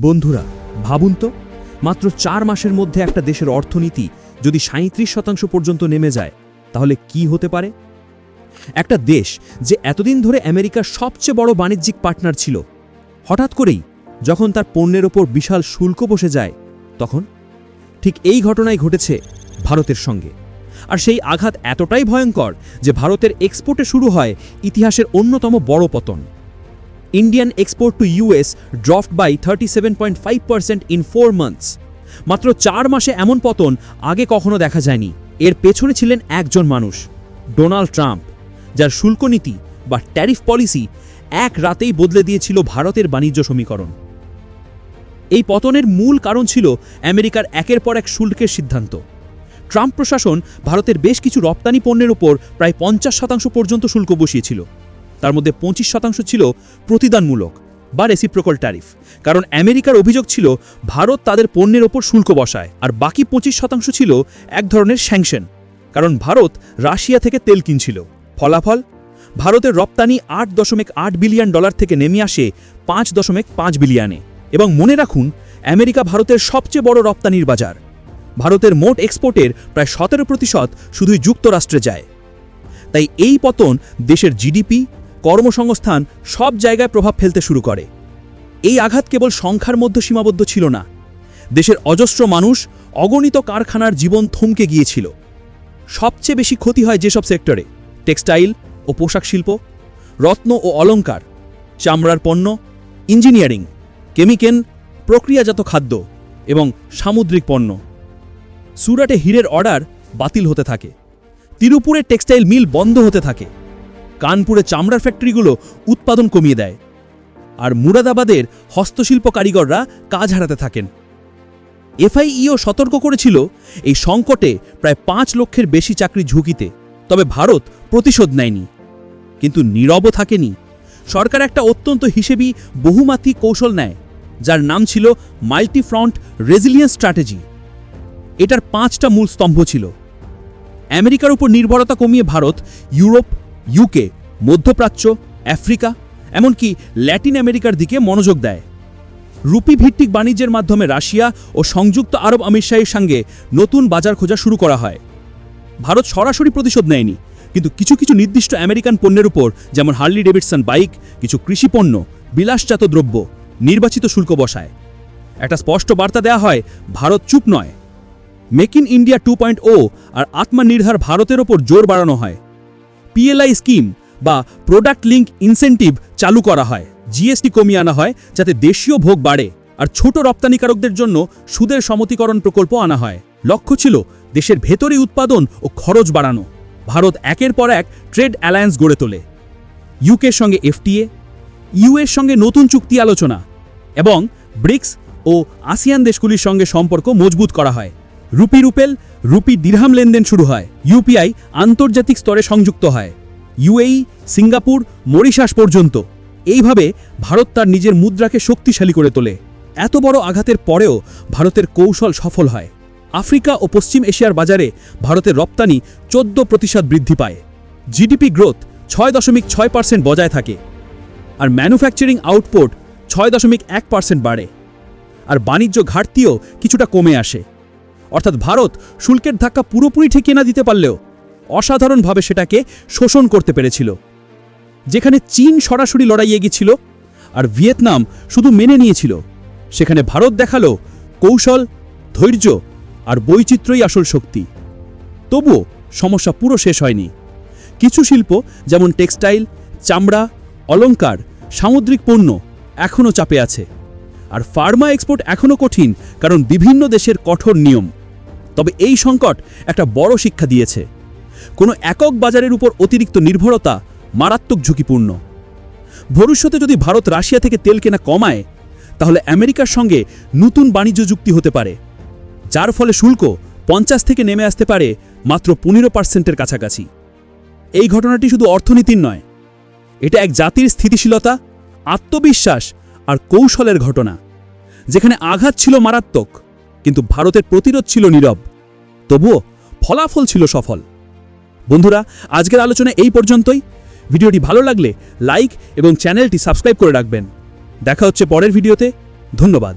বন্ধুরা, ভাবুন তো, মাত্র চার মাসের মধ্যে একটা দেশের অর্থনীতি যদি সাঁত্রিশ শতাংশ পর্যন্ত নেমে যায়, তাহলে কি হতে পারে? একটা দেশ যে এতদিন ধরে আমেরিকার সবচেয়ে বড় বাণিজ্যিক পার্টনার ছিল, হঠাৎ করেই যখন তার পণ্যের ওপর বিশাল শুল্ক বসে যায়, তখন ঠিক এই ঘটনাই ঘটেছে ভারতের সঙ্গে। আর সেই আঘাত এতটাই ভয়ঙ্কর যে ভারতের এক্সপোর্টে শুরু হয় ইতিহাসের অন্যতম বড় পতন। Indian export to US dropped by thirty in four months মাত্র চার মাসে এমন পতন আগে কখনো দেখা যায়নি। এর পেছনে ছিলেন একজন মানুষ, ডোনাল্ড ট্রাম্প, যার শুল্ক নীতি বা ট্যারিফ পলিসি এক রাতেই বদলে দিয়েছিল ভারতের বাণিজ্য সমীকরণ। এই পতনের মূল কারণ ছিল আমেরিকার একের পর এক শুল্কের সিদ্ধান্ত। ট্রাম্প প্রশাসন ভারতের বেশ কিছু রপ্তানি পণ্যের ওপর প্রায় পঞ্চাশ শতাংশ পর্যন্ত শুল্ক বসিয়েছিল। তার মধ্যে পঁচিশ শতাংশ ছিল প্রতিদানমূলক বা রেসিপ্রোকল ট্যারিফ কারণ আমেরিকার অভিযোগ ছিল ভারত তাদের পণ্যের ওপর শুল্ক বসায় আর বাকি পঁচিশ শতাংশ ছিল এক ধরনের স্যাংশন কারণ ভারত রাশিয়া থেকে তেল কিনছিল। ফলাফল? ভারতের রপ্তানি আট দশমিক আট বিলিয়ন ডলার থেকে নেমে আসে পাঁচ দশমিক পাঁচ বিলিয়নে। এবং মনে রাখুন, আমেরিকা ভারতের সবচেয়ে বড় রপ্তানির বাজার। ভারতের মোট এক্সপোর্টের প্রায় সতেরো প্রতিশত শুধুই যুক্তরাষ্ট্রে যায়। তাই এই পতন দেশের জিডিপি কর্মসংস্থান সব জায়গায় প্রভাব ফেলতে শুরু করে। এই আঘাত কেবল সংখ্যার মধ্যে সীমাবদ্ধ ছিল না। দেশের অজস্র মানুষ অগণিত কারখানার জীবন থমকে গিয়েছিল। সবচেয়ে বেশি ক্ষতি হয় যেসব সেক্টরে, টেক্সটাইল ও পোশাক শিল্প, রত্ন ও অলংকার, চামড়ার পণ্য, ইঞ্জিনিয়ারিং, কেমিক্যাল, প্রক্রিয়াজাত খাদ্য এবং সামুদ্রিক পণ্য। সুরাটে হীরের অর্ডার বাতিল হতে থাকে। তিরুপুরের টেক্সটাইল মিল বন্ধ হতে থাকে। কানপুরে চামড়ার ফ্যাক্টরিগুলো উৎপাদন কমিয়ে দেয়। আর মুরাদাবাদের হস্তশিল্প কারিগররা কাজ হারাতে থাকেন। এফআইইও সতর্ক করেছিল, এই সংকটে প্রায় পাঁচ লক্ষের বেশি চাকরি ঝুঁকিতে, তবে ভারত প্রতিশোধ নেয়নি। কিন্তু নীরবও থাকেনি। সরকার একটা অত্যন্ত হিসেবি বহুমাত্রিক কৌশল নেয়, যার নাম ছিল মাল্টিফ্রন্ট রেজিলিয়েন্স স্ট্র্যাটেজি। এটার পাঁচটা মূল স্তম্ভ ছিল। আমেরিকার উপর নির্ভরতা কমিয়ে ভারত ইউরোপ ইউকে মধ্যপ্রাচ্য, আফ্রিকা, এমনকি ল্যাটিন আমেরিকার দিকে মনোযোগ দেয়। রুপি ভিত্তিক বাণিজ্যের মাধ্যমে রাশিয়া ও সংযুক্ত আরব আমিরশাহীর সঙ্গে নতুন বাজার খোঁজা শুরু করা হয়। ভারত সরাসরি প্রতিশোধ নেয়নি, কিন্তু কিছু কিছু নির্দিষ্ট আমেরিকান পণ্যের উপর, যেমন হার্লি ডেভিডসন বাইক, কিছু কৃষি পণ্য, বিলাসজাত দ্রব্য, নির্বাচিত শুল্ক বসায়। একটা স্পষ্ট বার্তা দেয়া হয়, ভারত চুপ নয়। Make in India two point O আর আত্মনির্ভর ভারতের ওপর জোর বাড়ানো হয়। পিএলআই স্কিম বা প্রোডাক্ট লিঙ্ক ইনসেন্টিভ চালু করা হয়। জিএসটি কমিয়ে আনা হয় যাতে দেশীয় ভোগ বাড়ে আর ছোট রপ্তানিকারকদের জন্য সুদের সমতিকরণ প্রকল্প আনা হয়। লক্ষ্য ছিল দেশের ভেতরে উৎপাদন ও খরচ বাড়ানো। ভারত একের পর এক ট্রেড অ্যালায়েন্স গড়ে তোলে। ইউকের সঙ্গে এফটিএ ইউএর সঙ্গে নতুন চুক্তি আলোচনা এবং ব্রিক্স ও আসিয়ান দেশগুলির সঙ্গে সম্পর্ক মজবুত করা হয়। রুপি রুপেল রুপি দিরহাম লেনদেন শুরু হয়। ইউপিআই আন্তর্জাতিক স্তরে সংযুক্ত হয়। ইউএই, সিঙ্গাপুর, মরিশাস পর্যন্ত। এইভাবে ভারত তার নিজের মুদ্রাকে শক্তিশালী করে তোলে। এত বড় আঘাতের পরেও ভারতের কৌশল সফল হয়। আফ্রিকা ও পশ্চিম এশিয়ার বাজারে ভারতের রপ্তানি চোদ্দ প্রতিশত বৃদ্ধি পায়। জিডিপি গ্রোথ ছয় দশমিক ছয় পার্সেন্ট বজায় থাকে। আর ম্যানুফ্যাকচারিং আউটপুট ছয় দশমিক এক পার্সেন্ট বাড়ে। আর বাণিজ্য ঘাটতিও কিছুটা কমে আসে। অর্থাৎ ভারত শুল্কের ধাক্কা পুরোপুরি ঠেকিয়ে না দিতে পারলেও অসাধারণভাবে সেটাকে শোষণ করতে পেরেছিল। যেখানে চীন সরাসরি লড়াইয়ে গিয়েছিল আর ভিয়েতনাম শুধু মেনে নিয়েছিল, সেখানে ভারত দেখাল কৌশল, ধৈর্য আর বৈচিত্র্যই আসল শক্তি। তবুও সমস্যা পুরো শেষ হয়নি। কিছু শিল্প যেমন টেক্সটাইল, চামড়া অলঙ্কার সামুদ্রিক পণ্য এখনও চাপে আছে। আর ফার্মা এক্সপোর্ট এখনও কঠিন কারণ বিভিন্ন দেশের কঠোর নিয়ম। তবে এই সংকট একটা বড় শিক্ষা দিয়েছে। কোনো একক বাজারের উপর অতিরিক্ত নির্ভরতা মারাত্মক ঝুঁকিপূর্ণ। ভবিষ্যতে যদি ভারত রাশিয়া থেকে তেল কেনা কমায়, তাহলে আমেরিকার সঙ্গে নতুন বাণিজ্য চুক্তি হতে পারে, যার ফলে শুল্ক পঞ্চাশ থেকে নেমে আসতে পারে মাত্র পনেরো পার্সেন্টের কাছাকাছি। এই ঘটনাটি শুধু অর্থনীতির নয়, এটা এক জাতির স্থিতিশীলতা, আত্মবিশ্বাস আর কৌশলের ঘটনা, যেখানে আঘাত ছিল মারাত্মক। কিন্তু ভারতের প্রতিরোধ ছিল নীরব। তবুও ফলাফল ছিল সফল। বন্ধুরা, আজকের আলোচনা এই পর্যন্তই। ভিডিওটি ভালো লাগলে লাইক এবং চ্যানেলটি সাবস্ক্রাইব করে রাখবেন। দেখা হচ্ছে পরের ভিডিওতে। ধন্যবাদ।